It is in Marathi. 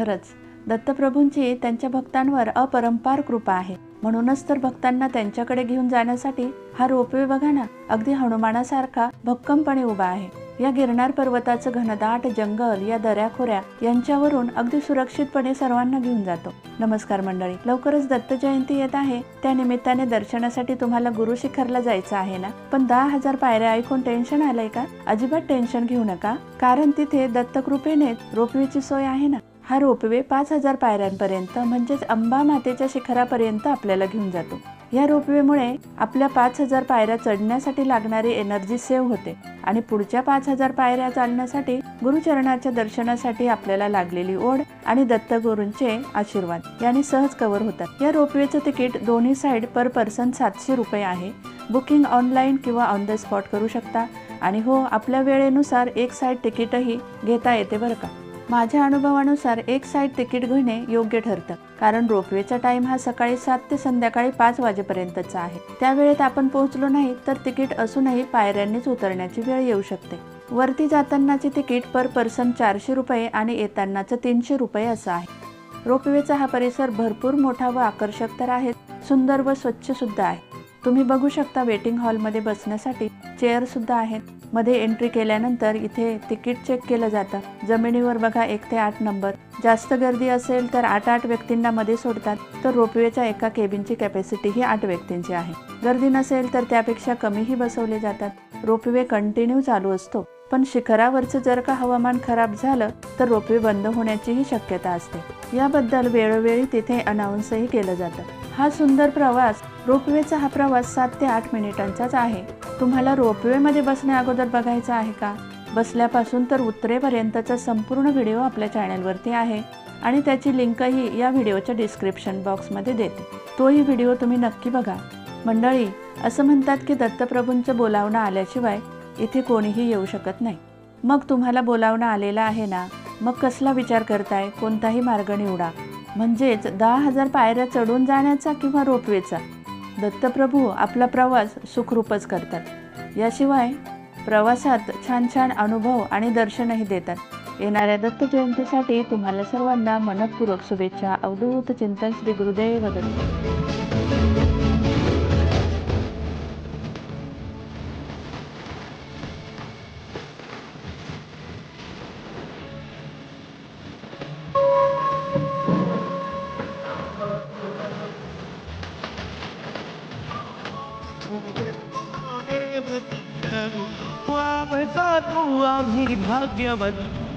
खरंच दत्तप्रभूंची त्यांच्या भक्तांवर अपरंपार कृपा आहे. म्हणूनच तर भक्तांना त्यांच्याकडे घेऊन जाण्यासाठी हा रोपवे बघा ना अगदी हनुमानासारखा भक्कमपणे उभा आहे. या गिरनार पर्वताचं घनदाट जंगल या दऱ्याखोऱ्या यांच्यावरून अगदी सुरक्षितपणे सर्वांना घेऊन जातो. नमस्कार मंडळी लवकरच दत्त जयंती येत आहे. त्या निमित्ताने दर्शनासाठी तुम्हाला गुरु शिखरला जायचं आहे ना? पण दहा हजार पायऱ्या ऐकून टेन्शन आलंय का? अजिबात टेन्शन घेऊ नका कारण तिथे दत्तकृपेने रोपवेची सोय आहे ना? हा रोपवे पाच हजार पायऱ्यांपर्यंत म्हणजेच अंबा मातेच्या शिखरापर्यंत आपल्याला घेऊन जातो. या रोपवेमुळे आपल्या पाच हजार पायऱ्या चढण्यासाठी लागणारी एनर्जी सेव्ह होते आणि पुढच्या पाच हजार पायऱ्या चालण्यासाठी गुरुचरणाच्या दर्शनासाठी आपल्याला लागलेली ओढ आणि दत्तगुरूंचे आशीर्वाद याने सहज कव्हर होतात. या रोपवेचं तिकीट दोन्ही साईड पर पर्सन सातशे रुपये आहे. बुकिंग ऑनलाईन किंवा ऑन द स्पॉट करू शकता. आणि हो आपल्या वेळेनुसार एक साईड तिकीटही घेता येते बरं का? माझ्या अनुभवानुसार एक साईड तिकीट घेणे योग्य ठरतं कारण रोपवेचा टाइम हा सकाळी सात ते संध्याकाळी पाच वाजेपर्यंतचा आहे. त्या वेळेत आपण पोहोचलो नाही तर तिकीट असूनही पायऱ्यांनीच उतरण्याची वेळ येऊ शकते. वरती जातानाचे तिकीट पर पर्सन चारशे रुपये आणि येतानाचं तीनशे रुपये असं आहे. रोपवेचा हा परिसर भरपूर मोठा व आकर्षक तर आहे सुंदर व स्वच्छ सुद्धा आहे. तुम्ही बघू शकता वेटिंग हॉलमध्ये बसण्यासाठी चेअर सुद्धा आहेत. मध्ये एंट्री केल्यानंतर इथे तिकीट चेक केलं जातं. जमिनीवर बघा एक ते आठ नंबर जास्त गर्दी असेल तर आठ आठ व्यक्तींना मध्ये सोडतात. तर रोपवेच्या एका केबिनची कॅपॅसिटी ही आठ व्यक्तींची आहे. गर्दी नसेल तर त्यापेक्षा कमीही बसवले जातात. रोपवे कंटिन्यू चालू असतो. पण शिखरावरचं जर का हवामान खराब झालं तर रोपवे बंद होण्याचीही शक्यता असते. याबद्दल वेळोवेळी तिथे अनाऊन्सही केलं जातं. हा सुंदर प्रवास रोपवेचा हा प्रवास सात ते आठ मिनिटांचाच आहे. तुम्हाला रोपवेमध्ये बसण्या अगोदर बघायचा आहे का? बसल्यापासून तर उतरेपर्यंतचा संपूर्ण व्हिडिओ आपल्या चॅनलवरती आहे आणि त्याची लिंकही या व्हिडिओच्या डिस्क्रिप्शन बॉक्समध्ये देते. तोही व्हिडिओ तुम्ही नक्की बघा. मंडळी असं म्हणतात की दत्तप्रभूंचं बोलावणं आल्याशिवाय इथे कोणीही येऊ शकत नाही. मग तुम्हाला बोलावणं आलेलं आहे ना? मग कसला विचार करताय? कोणताही मार्ग निवडा. म्हणजेच दहा हजार पायऱ्या चढून जाण्याचा किंवा रोपवेचा. दत्तप्रभू आपला प्रवास सुखरूपच करतात. याशिवाय प्रवासात छान छान अनुभव आणि दर्शनही देतात. येणाऱ्या दत्त जयंतीसाठी तुम्हाला सर्वांना मनपूर्वक शुभेच्छा. अवधूत चिंतन श्री गुरुदेव दत्त वावता तू आम्ही भाग्यवंत